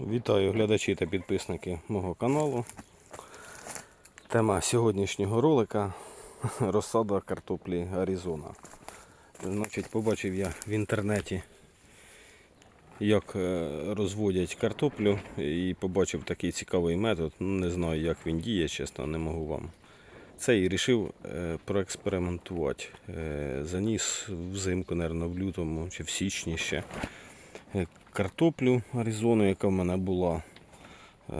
Вітаю глядачі та підписники мого каналу. Тема сьогоднішнього ролика розсада картоплі Аризона. Значить, побачив я в інтернеті, як е, розводять картоплю, і побачив такий цікавий метод. Ну, Не знаю, як він діє, чесно, не можу вам. Це і вирішив е, проекспериментувати. Е, Заніс взимку, мабуть, в лютому чи в січні ще картоплю Аризону, яка в мене була. е,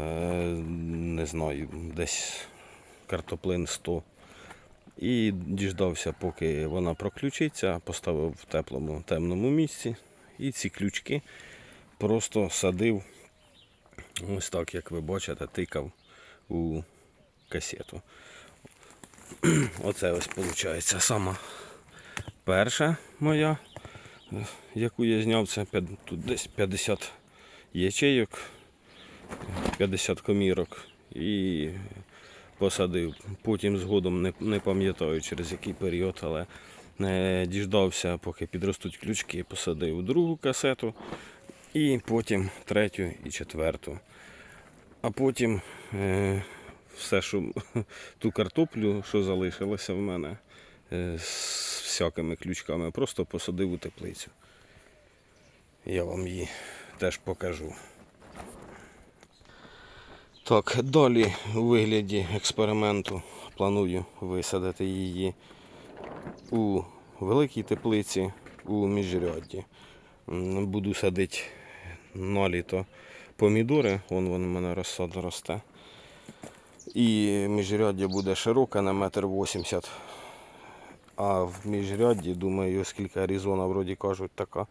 Не знаю, десь картоплин 100. І діждався, поки вона проключиться, поставив в теплому темному місці. І ці ключки просто садив, ось так, як ви бачите, тикав у касету. Оце ось виходить сама перша моя, е, яку я зняв. Це тут десь 50 ячейок, 50 комірок і посадив. Потім згодом не, не пам'ятаю через який період, але не діждався, поки підростуть ключки, посадив другу касету і потім третю і четверту. А потім е, все, що ту картоплю, що залишилося в мене е, всякими ключками, просто посадив у теплицю. Я вам її теж покажу. Так, далі у вигляді експерименту планую висадити її у великій теплиці у міжрядді. Буду садити на літо помідори, вон вони в мене розсада росте. І міжряддя буде широке на метр вісімдесят. А в міжрядді, думаю, оскільки Аризона, вроді кажуть, така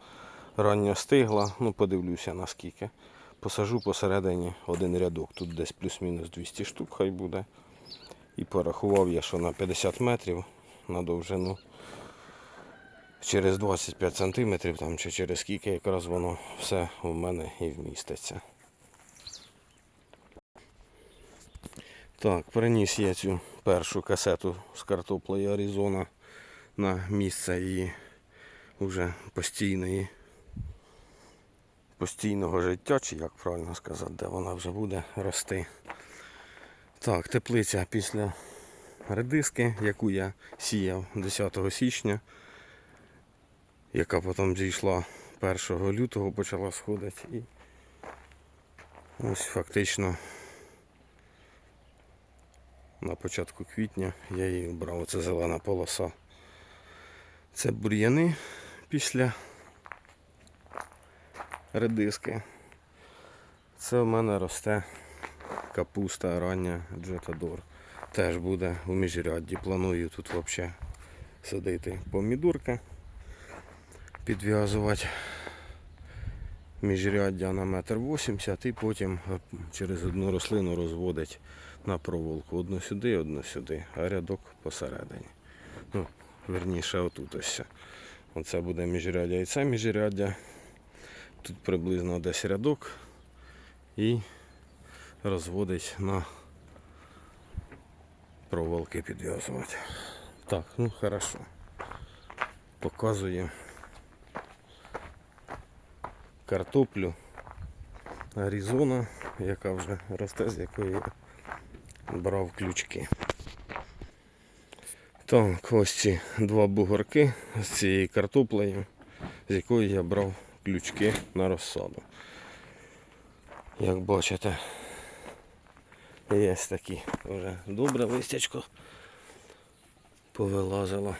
рання стигла, ну подивлюся наскільки. Посажу посередині один рядок, тут десь плюс-мінус 200 штук хай буде. І порахував я, що на 50 метрів на довжину через 25 сантиметрів там, чи через скільки якраз воно все у мене і вміститься. Так, переніс я цю першу касету з картоплею Аризона на місце її вже постійної постійного життя, чи як правильно сказати, де вона вже буде рости. Так, теплиця після редиски, яку я сіяв 10 січня, яка потім зійшла 1 лютого, почала сходити. І ось фактично на початку квітня я її обрав. Це зелена полоса. Це бур'яни після редиски. Це в мене росте капуста рання Джетадор. Теж буде у міжрядді. Планую тут взагалі садити помідорки, підв'язувати міжряддя на метр вісімдесят і потім е, через одну рослину розводить на проволоку. Одну сюди, одну сюди, а рядок посередині. Ну, верніше отут ось. Оце буде міжряддя і це міжряддя. Тут приблизно десь рядок і розводить на проволоки підв'язувати. Так, ну хорошо. Показую картоплю Аризона, яка вже росте, з якої я брав ключки. Так, ось ці два бугорки з цією картоплею, з якої я брав ключки на розсаду. Як бачите, є такі вже добре листячко повилазило.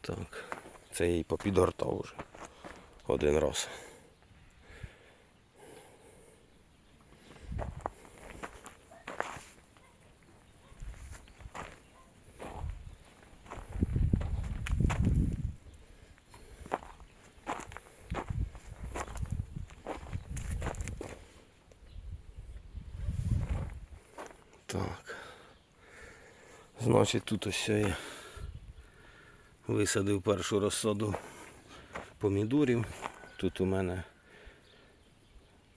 Так, це її попідгортав вже один раз. Так. Значить, тут ось я висадив першу розсаду помідорів. Тут у мене,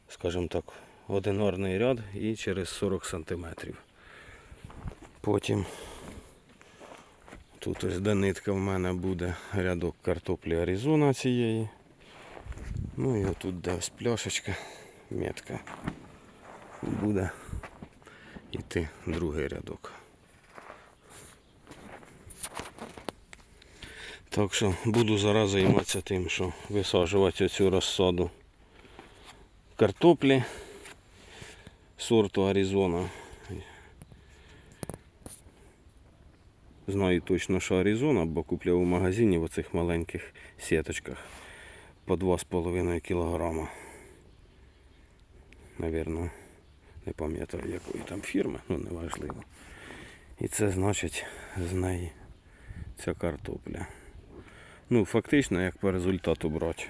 скажімо так, одинарний ряд і через 40 сантиметрів. Потім тут ось де нитка в мене буде рядок картоплі Аризона цієї. Ну і отут де ось пляшечка, метка. Буде йти другий рядок. Так що буду зараз займатися тим, що висаджувати оцю розсаду картоплі сорту Аризона. Знаю точно, що Аризона, бо купляв у магазині в оцих маленьких сіточках по 2,5 кілограма. Навірно, не пам'ятаю якої там фірми, ну неважливо. І це значить з неї ця картопля. Ну, фактично, як по результату брати,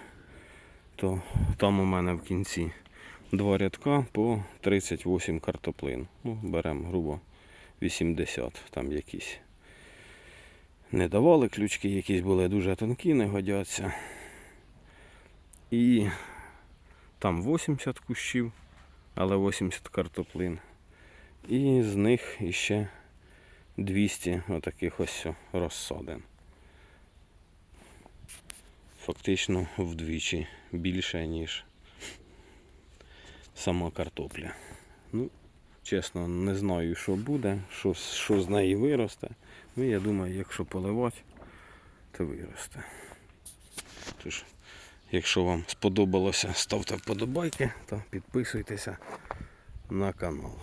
то там у мене в кінці два рядка по 38 картоплин. Ну, беремо грубо 80, там якісь не давали ключки, якісь були дуже тонкі, не годяться. І там 80 кущів, але 80 картоплин. І з них іще 200 отаких ось розсадин. Фактично вдвічі більше, ніж сама картопля. Ну, чесно, не знаю, що буде, що, що з неї виросте. Ну, я думаю, якщо поливати, то виросте. Тож, якщо вам сподобалося, ставте вподобайки та підписуйтеся на канал.